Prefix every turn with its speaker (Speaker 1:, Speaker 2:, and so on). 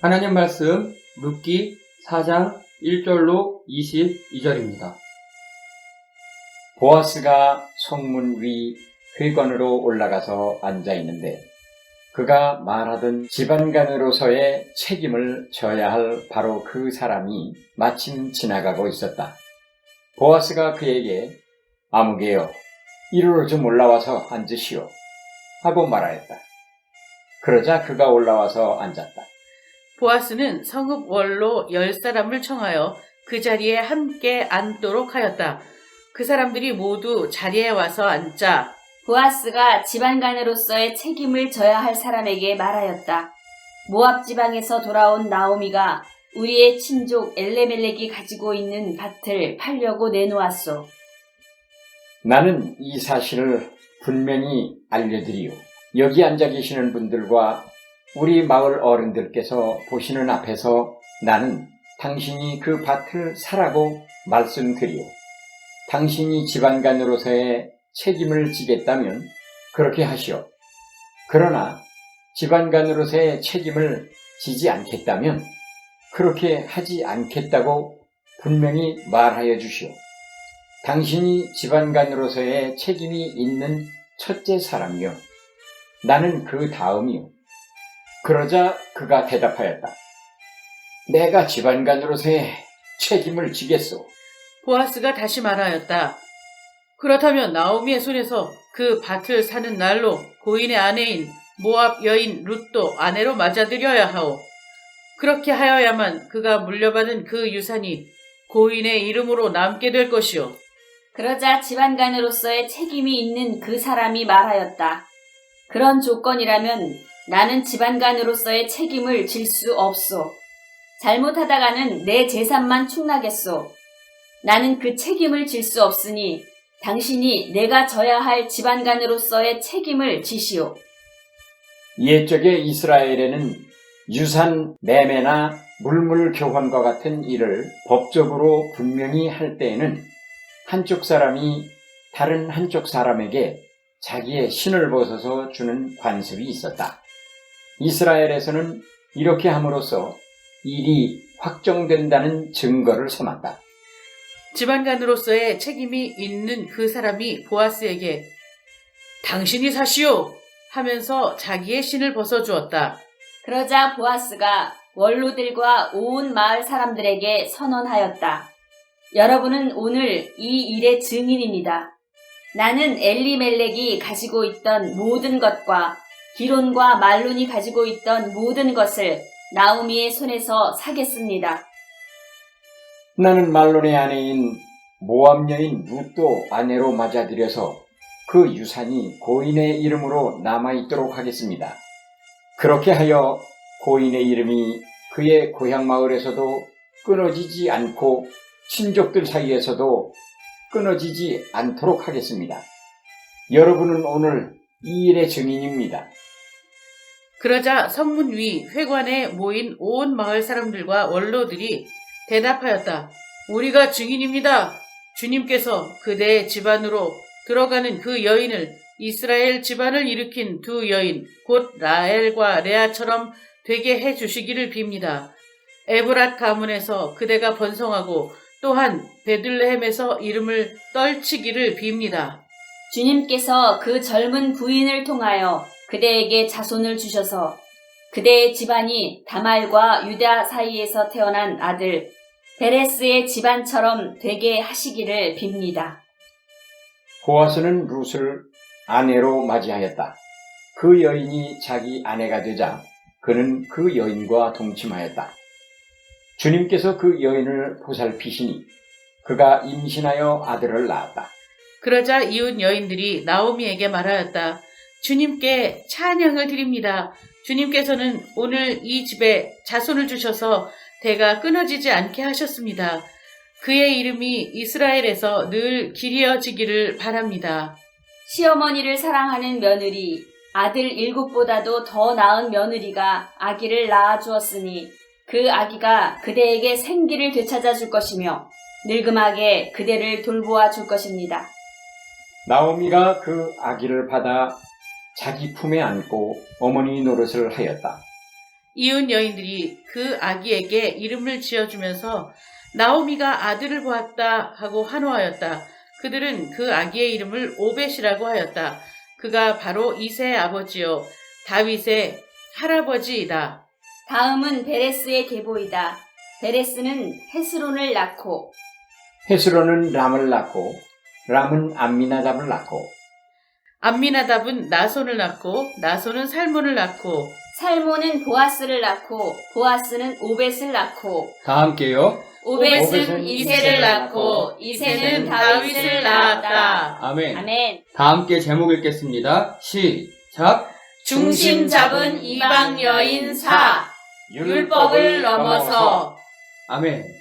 Speaker 1: 하나님 말씀 룻기 4장 1절로 22절입니다.
Speaker 2: 보아스가 성문 위 회관으로 올라가서 앉아 있는데 그가 말하던 집안간으로서의 책임을 져야 할 바로 그 사람이 마침 지나가고 있었다. 보아스가 그에게 아무개여 이리로 좀 올라와서 앉으시오 하고 말하였다. 그러자 그가 올라와서 앉았다.
Speaker 3: 보아스는 성읍 원로 열 사람을 청하여 그 자리에 함께 앉도록 하였다. 그 사람들이 모두 자리에 와서 앉자
Speaker 4: 보아스가 집안간으로서의 책임을 져야 할 사람에게 말하였다. 모압 지방에서 돌아온 나오미가 우리의 친족 엘레멜렉이 가지고 있는 밭을 팔려고 내놓았소.
Speaker 2: 나는 이 사실을 분명히 알려드리오. 여기 앉아 계시는 분들과 우리 마을 어른들께서 보시는 앞에서 나는 당신이 그 밭을 사라고 말씀드리오. 당신이 집안간으로서의 책임을 지겠다면 그렇게 하시오. 그러나 집안간으로서의 책임을 지지 않겠다면 그렇게 하지 않겠다고 분명히 말하여 주시오. 당신이 집안간으로서의 책임이 있는 첫째 사람이요. 나는 그 다음이요. 그러자 그가 대답하였다. 내가 집안간으로서의 책임을 지겠소.
Speaker 3: 보아스가 다시 말하였다. 그렇다면 나오미의 손에서 그 밭을 사는 날로 고인의 아내인 모압 여인 룻도 아내로 맞아들여야 하오. 그렇게 하여야만 그가 물려받은 그 유산이 고인의 이름으로 남게 될 것이오.
Speaker 4: 그러자 집안간으로서의 책임이 있는 그 사람이 말하였다. 그런 조건이라면 나는 집안간으로서의 책임을 질 수 없소. 잘못하다가는 내 재산만 축나겠소. 나는 그 책임을 질 수 없으니 당신이 내가 져야 할 집안간으로서의 책임을 지시오.
Speaker 2: 옛적에 이스라엘에는 유산 매매나 물물 교환과 같은 일을 법적으로 분명히 할 때에는 한쪽 사람이 다른 한쪽 사람에게 자기의 신을 벗어서 주는 관습이 있었다. 이스라엘에서는 이렇게 함으로써 일이 확정된다는 증거를 삼았다.
Speaker 3: 집안간으로서의 책임이 있는 그 사람이 보아스에게 당신이 사시오 하면서 자기의 신을 벗어주었다.
Speaker 4: 그러자 보아스가 원로들과 온 마을 사람들에게 선언하였다. 여러분은 오늘 이 일의 증인입니다. 나는 엘리멜렉이 가지고 있던 모든 것과 기론과 말론이 가지고 있던 모든 것을 나오미의 손에서 사겠습니다.
Speaker 2: 나는 말론의 아내인 모압 여인 룻도 아내로 맞아들여서 그 유산이 고인의 이름으로 남아 있도록 하겠습니다. 그렇게 하여 고인의 이름이 그의 고향 마을에서도 끊어지지 않고 친족들 사이에서도 끊어지지 않도록 하겠습니다. 여러분은 오늘 이 일의 증인입니다.
Speaker 3: 그러자 성문 위 회관에 모인 온 마을 사람들과 원로들이 대답하였다. 우리가 증인입니다. 주님께서 그대의 집안으로 들어가는 그 여인을 이스라엘 집안을 일으킨 두 여인 곧 라엘과 레아처럼 되게 해 주시기를 빕니다. 에브랏 가문에서 그대가 번성하고 또한 베들레헴에서 이름을 떨치기를 빕니다.
Speaker 4: 주님께서 그 젊은 부인을 통하여 그대에게 자손을 주셔서 그대의 집안이 다말과 유다 사이에서 태어난 아들 베레스의 집안처럼 되게 하시기를 빕니다.
Speaker 2: 보아스는 룻을 아내로 맞이하였다. 그 여인이 자기 아내가 되자 그는 그 여인과 동침하였다. 주님께서 그 여인을 보살피시니 그가 임신하여 아들을 낳았다.
Speaker 3: 그러자 이웃 여인들이 나오미에게 말하였다. 주님께 찬양을 드립니다. 주님께서는 오늘 이 집에 자손을 주셔서 대가 끊어지지 않게 하셨습니다. 그의 이름이 이스라엘에서 늘 기리어지기를 바랍니다.
Speaker 4: 시어머니를 사랑하는 며느리, 아들 일곱보다도 더 나은 며느리가 아기를 낳아 주었으니 그 아기가 그대에게 생기를 되찾아 줄 것이며 늙음하게 그대를 돌보아 줄 것입니다.
Speaker 2: 나오미가 그 아기를 받아 자기 품에 안고 어머니 노릇을 하였다.
Speaker 3: 이웃 여인들이 그 아기에게 이름을 지어주면서 나오미가 아들을 보았다 하고 환호하였다. 그들은 그 아기의 이름을 오벳이라고 하였다. 그가 바로 이세의 아버지요 다윗의 할아버지이다.
Speaker 4: 다음은 베레스의 계보이다. 베레스는 헤스론을 낳고
Speaker 2: 헤스로는 람을 낳고 람은 암미나답을 낳고
Speaker 3: 암미나답은 나손을 낳고 나손은 살몬을 낳고
Speaker 4: 살모는 보아스를 낳고 보아스는 오벳을 낳고
Speaker 1: 다 함께요.
Speaker 4: 오벳은
Speaker 2: 오벳은
Speaker 4: 이세를 낳고 이세는 다윗을 낳았다.
Speaker 1: 아멘.
Speaker 4: 아멘.
Speaker 1: 다 함께 제목 읽겠습니다. 시작.
Speaker 4: 중심 잡은 이방 여인 사 율법을 넘어서
Speaker 1: 아멘.